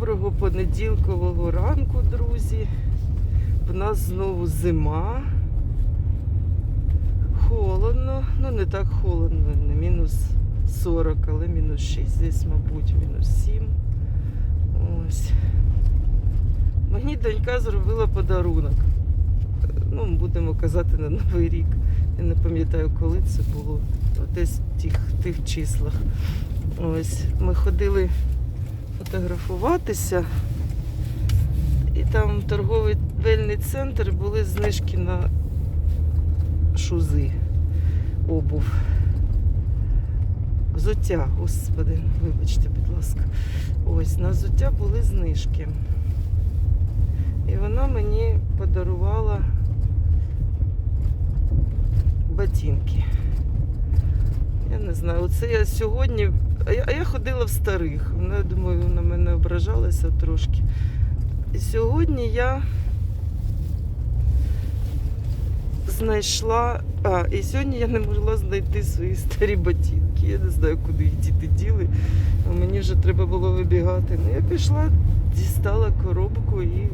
Доброго понеділкового ранку, друзі. В нас знову зима. Холодно. Ну, не так холодно, не мінус 40, але мінус 6. Десь, мабуть, мінус 7. Ось. Мені донька зробила подарунок. Ну, будемо казати на Новий рік. Я не пам'ятаю, коли це було. Десь в тих, тих числах. Ось. Ми ходили фотографуватися. І там торговий вельний центр були знижки на шузи, обув. Взуття, господи, вибачте, будь ласка. Ось, на взуття були знижки. І вона мені подарувала ботинки. Я не знаю, оце я сьогодні. А я, ходила в старих. Вона, думаю, на мене ображалася трошки. І сьогодні я знайшла. А, і сьогодні я не могла знайти свої старі ботинки. Я не знаю, куди їх діти діли. А мені вже треба було вибігати. Ну, я пішла, дістала коробку і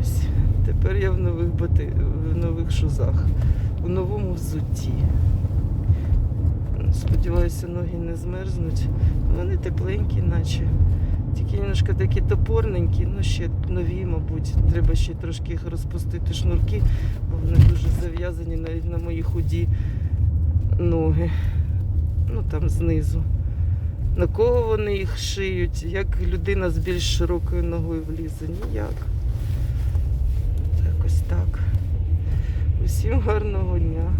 ось. Тепер я в нових боти, в нових шузах, у новому взутті. Сподіваюся, ноги не змерзнуть. Вони тепленькі, наче. Тільки немножко такі топорненькі, ну ще нові, мабуть. Треба ще трошки їх розпустити шнурки, бо вони дуже зав'язані навіть на мої худі ноги. Ну там знизу. На кого вони їх шиють? Як людина з більш широкою ногою влізе? Ніяк. Якось так. Усім гарного дня.